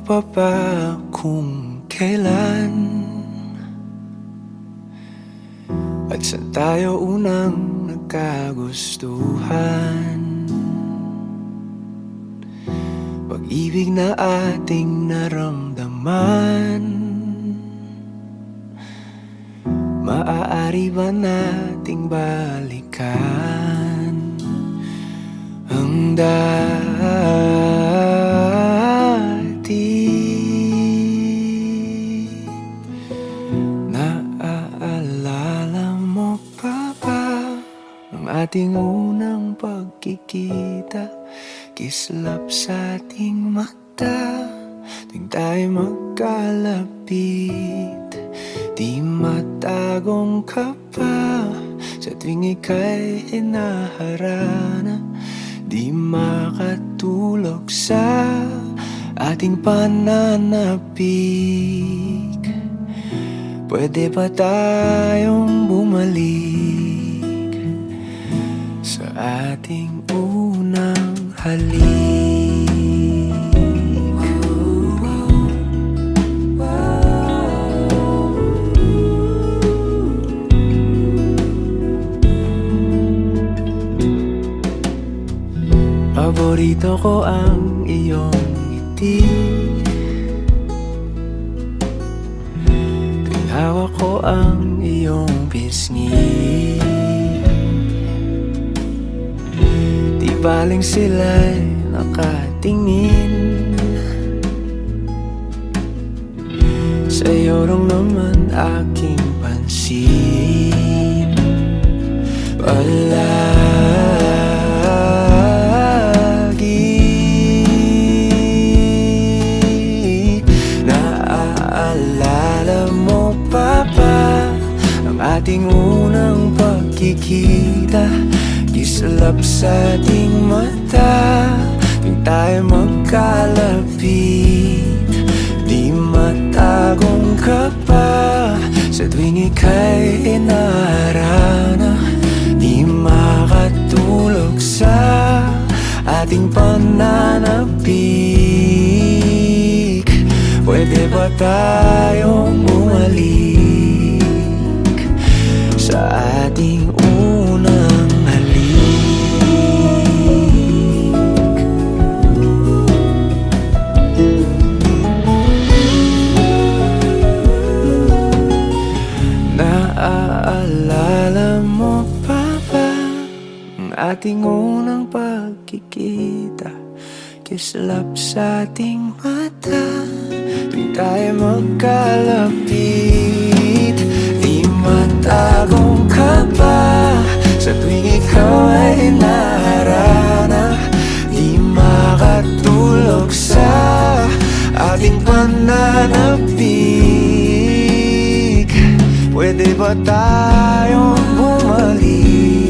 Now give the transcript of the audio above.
pa ba kung kailan? At saan tayo unang nagkagustuhan? Pag-ibig na ating naramdaman. Maaari ba nating balikan? Ang dati ating unang pagkikita. Kislap sa ating mata Tuwing tayo magkalapit. Di matagong ka pa Sa tuwing ika'y hinaharana. Di makatulog sa ating pananapik. Pwede ba tayong bumalik halik Paborito ko ang iyong ngiti. Hawak ko ang iyong pisngi baling sila'y nakatingin. Sa'yo lang naman aking pansin. Palagi Naaalala mo pa ba Ang ating unang pagkikita Kislap sa ating mata Tuwing tayo magkalapit. Di matagong ka pa Sa tuwing ika'y inaarana Di makatulog sa ating pananapik. Pwede ba tayong ating unang pagkikita. Kislap sa ating mata Tuwing tayo magkalapit. Di matagong ka pa Sa tuwing ikaw ay naharana Di makatulog sa ating pananapik. Pwede ba tayong bumalik